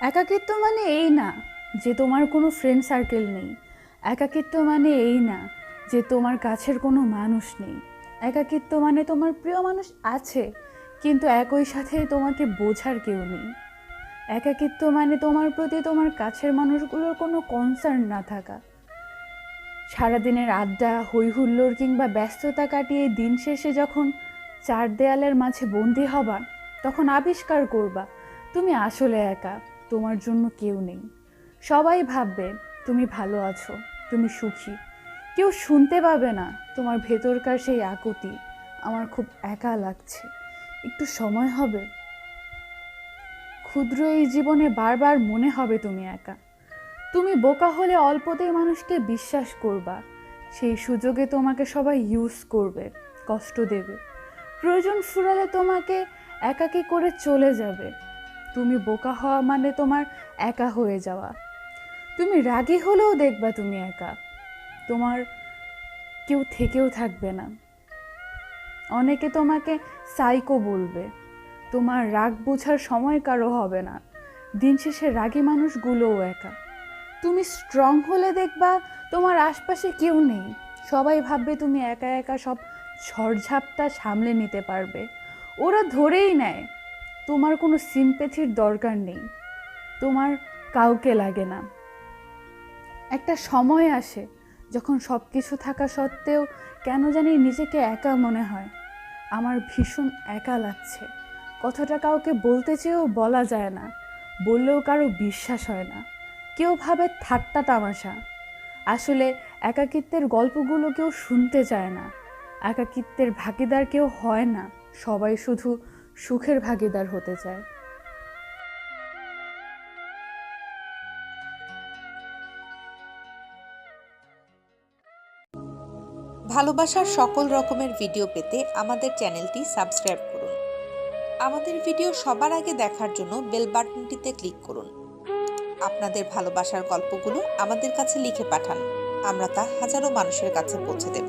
একাকিত্ব মানে এই না যে তোমার কোনো ফ্রেন্ড সার্কেল নেই। একাকিত্ব মানে এই না যে তোমার কাছের কোনো মানুষ নেই। একাকিত্ব মানে তোমার প্রিয় মানুষ আছে, কিন্তু একই সাথে তোমাকে বোঝার কেউ নেই। একাকিত্ব মানে তোমার প্রতি তোমার কাছের মানুষগুলোর কোনো কনসার্ন না থাকা। সারাদিনের আড্ডা হই হুল্লোড় কিংবা ব্যস্ততা কাটিয়ে দিন শেষে যখন চার দেয়ালের মাঝে বন্দি হবা, তখন আবিষ্কার করবা, তুমি আসলে একা। তোমার জন্য কেউ নেই। সবাই ভাববে, তুমি ভালো আছো, তুমি সুখী। কেউ শুনতে পাবে না, তোমার ভেতরকার সেই আকুতি আমার খুব একা লাগছে। একটু সময় হবে? ক্ষুদ্র এই জীবনে বারবার মনে হবে তুমি একা। তুমি বোকা হলে অল্পতেই মানুষকে বিশ্বাস করবা। সেই সুযোগে তোমাকে সবাই ইউজ করবে, কষ্ট দেবে। প্রয়োজন ফুরালে তোমাকে একাকী করে চলে যাবে। তুমি বোকা হওয়া মানে তোমার একা হয়ে যাওয়া। তুমি রাগী হলেও দেখবা তুমি একা। তোমার কেউ থেকেও থাকবে না। অনেকে তোমাকে সাইকো বলবে। তোমার রাগ বোঝার সময় কারও হবে না। দিন শেষে রাগী মানুষগুলোও একা। তুমি স্ট্রং হলে দেখবা তোমার আশপাশে কেউ নেই। সবাই ভাববে তুমি একা একা সব ঝড়ঝাপটা সামলে নিতে পারবে। ওরা ধরেই নেয় তোমার কোনো সিম্পেথির দরকার নেই। তোমার কাউকে লাগে না। একটা সময় আসে যখন সব কিছু থাকা সত্ত্বেও কেন জানি নিজেকে একা মনে হয়। আমার ভীষণ একা লাগছে। কথাটা কাউকে বলতে চেয়েও বলা যায় না। বললেও কারও বিশ্বাস হয় না। কেউ ভাবে ঠাট্টা তামাশা। আসলে একাকিত্বের গল্পগুলো কেউ শুনতে চায় না। একাকিত্বের ভাগিদার কেউ হয় না। সবাই শুধু সুখের ভাগিদার হতে চায়। ভালোবাসার সকল রকমের ভিডিও পেতে আমাদের চ্যানেলটি সাবস্ক্রাইব করুন। আমাদের ভিডিও সবার আগে দেখার জন্য বেল বাটনটিতে ক্লিক করুন। আপনাদের ভালোবাসার গল্পগুলো আমাদের কাছে লিখে পাঠান। আমরা তা হাজারো মানুষের কাছে পৌঁছে দেব।